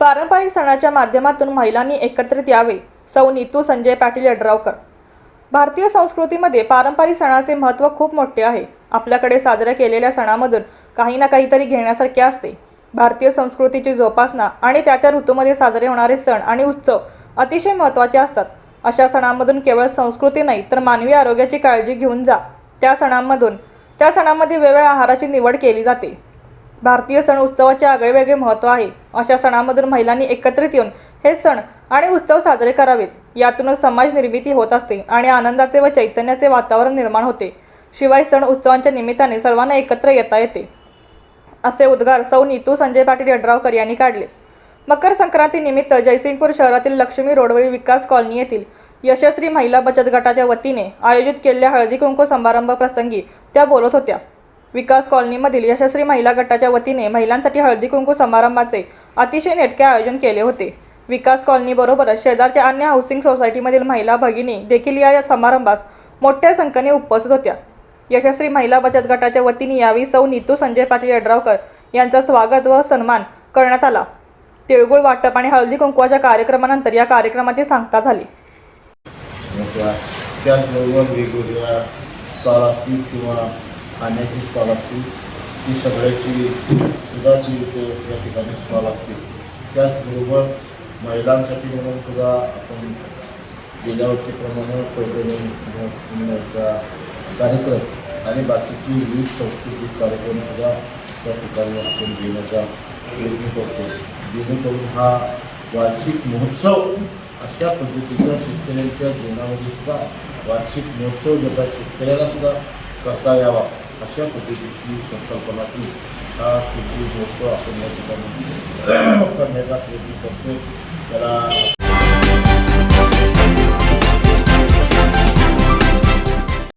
पारंपरिक सणाच्या माध्यमातून महिलांनी एकत्रित यावे. सौ नीतू संजय पाटील यड्रावकर. भारतीय संस्कृतीमध्ये पारंपरिक सणाचे महत्त्व खूप मोठे आहे. आपल्याकडे साजऱ्या केलेल्या सणामधून काही ना काहीतरी घेण्यासारखे असते. भारतीय संस्कृतीची जोपासना आणि त्या त्या ऋतूमध्ये साजरे होणारे सण आणि उत्सव अतिशय महत्त्वाचे असतात. अशा सणांमधून केवळ संस्कृती नाही तर मानवी आरोग्याची काळजी घेऊन जा. त्या सणांमधून त्या सणांमध्ये वेगवेगळ्या आहाराची निवड केली जाते. भारतीय सण उत्सवाचे आगळेवेगळे महत्त्व आहे. अशा सणामधून महिलांनी एकत्रित येऊन हे सण आणि उत्सव साजरे करावेत. यातूनच समाज निर्मिती होत असते आणि आनंदाचे व चैतन्याचे वातावरण निर्माण होते. शिवाय सण उत्सवांच्या निमित्ताने सर्वांना एकत्र येता येते. असे उद्गार सौ नीतू संजय पाटील यड्रावकर यांनी काढले. मकर संक्रांतीनिमित्त जयसिंगपूर शहरातील लक्ष्मी रोडवरील विकास कॉलनी येथील यशस्वी महिला बचत गटाच्या वतीने आयोजित केलेल्या हळदी कुंकू समारंभ प्रसंगी त्या बोलत होत्या. विकास कॉलनीमधील यशस्वी महिला गटाच्या वतीने महिलांसाठी हळदी कुंकू समारंभाचे अतिशय नेटके आयोजन केले होते. विकास कॉलनीबरोबरच शेजारच्या अन्य हाऊसिंग सोसायटीमधील महिला भगिनी देखील या समारंभास मोठ्या संख्येने उपस्थित होत्या. यशस्वी महिला बचत गटाच्या वतीने यावेळी सौ नीतू संजय पाटील यड्रावकर यांचा स्वागत व सन्मान करण्यात आला. तिळगुळ वाटप आणि हळदी कुंकवाच्या कार्यक्रमानंतर या कार्यक्रमाची सांगता झाली. त्याचबरोबर वेगवेगळ्या किंवा खाण्याची स्टॉल असतील ती सगळ्याची सुद्धा ती इथे या ठिकाणी स्टॉल असतील त्याचबरोबर महिलांसाठी म्हणून सुद्धा आपण गेल्या वर्षीप्रमाणे प्रोग्रामिंगचा कार्यक्रम आणि बाकीची विविध सांस्कृतिक कार्यक्रम सुद्धा त्या ठिकाणी आपण घेण्याचा प्रयत्न करतो. जेणेकरून हा वार्षिक महोत्सव अशा पद्धतीचा शेतकऱ्यांच्या जीवनामध्ये सुद्धा वार्षिक महोत्सव ज्याचा शेतकऱ्याला सुद्धा करता यावा. अशा पद्धतीची संकल्पनातून हा कृषी महोत्सव आपण या ठिकाणी करण्याचा प्रयत्न करतो त्याला